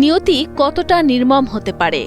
নিয়তি কতটা নির্মম হতে পারে?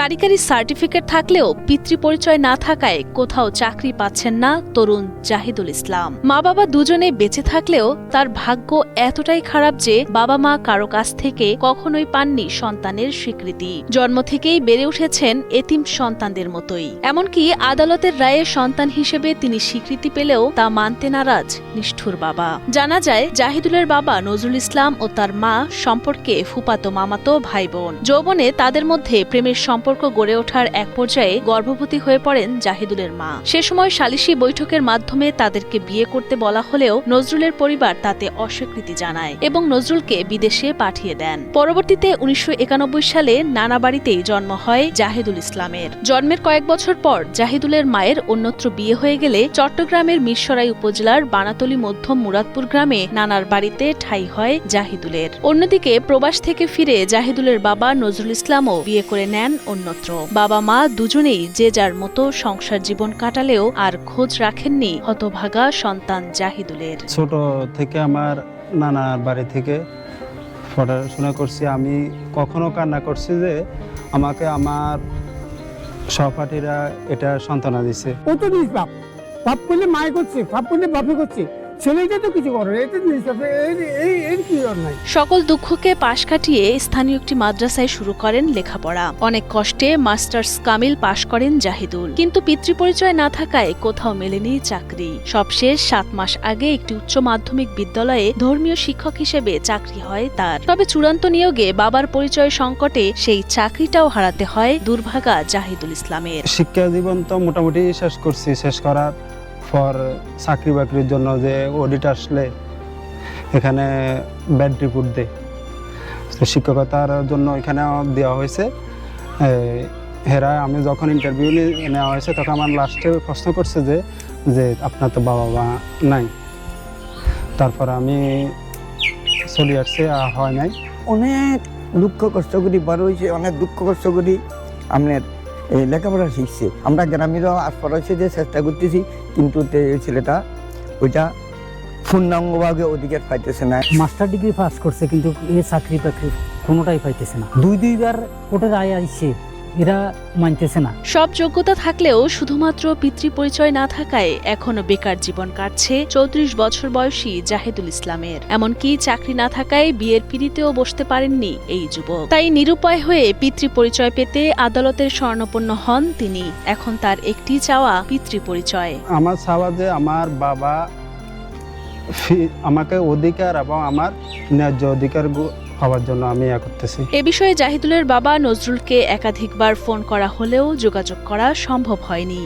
কারিগরি সার্টিফিকেট থাকলেও পিতৃ পরিচয় না থাকায় কোথাও চাকরি পাচ্ছেন না তরুণ জাহিদুল ইসলাম। মা বাবা দুজনে বেঁচে থাকলেও তার ভাগ্য এতটাই খারাপ যে বাবা মা কারও কাছ থেকে কখনোই পাননি সন্তানের স্বীকৃতি। জন্ম থেকেই বেড়ে উঠেছেন এতিম সন্তানদের মতোই। এমনকি আদালতের রায়ে সন্তান হিসেবে তিনি স্বীকৃতি পেলেও তা মানতে নারাজ নিষ্ঠুর বাবা। জানা যায়, জাহিদুলের বাবা নজরুল ইসলাম ও তার মা সম্পর্কে ফুপাতো মামাতো ভাই বোন যৌবনে তাদের মধ্যে প্রেমের সম্পর্ক গড়ে ওঠার এক পর্যায়ে গর্ভবতী হয়ে পড়েন জাহিদুলের মা। সে সময় সালিশি বৈঠকের মাধ্যমে তাদেরকে বিয়ে করতে বলা হলেও নজরুলের পরিবার তাতে অস্বীকৃতি জানায় এবং নজরুলকে বিদেশে পাঠিয়ে দেন। পরবর্তীতে উনিশশো একানব্বই সালে নানা বাড়িতেই জন্ম হয় জাহিদুল ইসলামের। জন্মের কয়েক বছর পর জাহিদুলের মায়ের অন্যত্র বিয়ে হয়ে গেলে চট্টগ্রামের মিরসরাই উপজেলার বানাতলি মধ্যম মুরাদপুর গ্রামে নানার বাড়িতে ঠাই হয় জাহিদুলের। অন্যদিকে প্রবাস থেকে ফিরে জাহিদুলের বাবা নজরুল ইসলামও বিয়ে করে নেন অন্যত্র। বাবা মা দুজনেই যে যার মতো সংসার জীবন কাটালেও আর খোঁজ রাখেননি হতভাগা সন্তান জাহিদুলের। ছোট থেকে আমার নানার বাড়ি থেকে পড়াশোনা করছি। আমি কখনো কান্না করছি যে আমাকে আমার সহপাঠীরা এটা সান্ত্বনা দিছে। ও তো নিষ্পাপ পাপ করলে মায় করছে পাপ করলে বাপে করছে। ছেলেটা তো কিছু করে এটা এই এর কি অন্যায় সকল দুঃখকে পাশ কাটিয়ে স্থানীয় একটি মাদ্রাসায় শুরু করেন লেখাপড়া। অনেক কষ্টে মাস্টার্স কামিল পাশ করেন জাহিদুল। কিন্তু পিতৃপরিচয় না থাকায় কোথাও মেলেনি চাকরি। সবশেষ সাত মাস আগে একটি উচ্চ মাধ্যমিক বিদ্যালয়ে ধর্মীয় শিক্ষক হিসেবে চাকরি হয় তার। তবে চূড়ান্ত নিয়োগে বাবার পরিচয় সংকটে সেই চাকরিটাও হারাতে হয় দুর্ভাগা জাহিদুল ইসলামের। শিক্ষা জীবন তো মোটামুটি শেষ করছি শেষ করার পর চাকরি বাকরির জন্য যে অডিট আসলে এখানে ব্যাড রিপোর্ট দেয়। তো শিক্ষকতার জন্য এখানে দেওয়া হয়েছে। হেরা, আমি যখন ইন্টারভিউ নেওয়া হয়েছে, তখন আমার লাস্টে প্রশ্ন করছে যে যে আপনার তো বাবা মা নাই। তারপর আমি চলে আসছে হয় নাই। অনেক দুঃখ কষ্ট করি, বড় হয়েছে, অনেক দুঃখ কষ্ট করি। আপনার লেখাপড়া শিখছে। আমরা গ্রামেরও আশপাশ হয়েছে যে চেষ্টা করতেছি, কিন্তু ছেলেটা ওইটা পূর্ণাঙ্গভাবে অধিকার পাইতেছে না। মাস্টার ডিগ্রি পাস করছে, কিন্তু এ চাকরি বাকরি কোনোটাই পাইতেছে না। দুই দুইবার কোর্টের আয় আসছে এরা মানতেছে না। সব যোগ্যতা থাকলেও শুধুমাত্র পিতৃপরিচয় না থাকায় এখনও বেকার জীবন কাটছে চৌত্রিশ বছর বয়সী জাহেদুল ইসলামের। এমনকি চাকরি না থাকায় বিয়ের পিড়িতেও বসতে পারেননি এই যুবক। তাই নিরুপায় হয়ে পিতৃ পরিচয় পেতে আদালতের স্বর্ণপন্ন হন তিনি। এখন তার একটি চাওয়া পিতৃপরিচয়। আমার চাওয়া যে আমার বাবা আমাকে অধিকার এবং আমার ন্যায্য অধিকার পাওয়ার জন্য আমি ইয়া করতেছি। এ বিষয়ে জাহিদুলের বাবা নজরুলকে একাধিকবার ফোন করা হলেও যোগাযোগ করা সম্ভব হয়নি।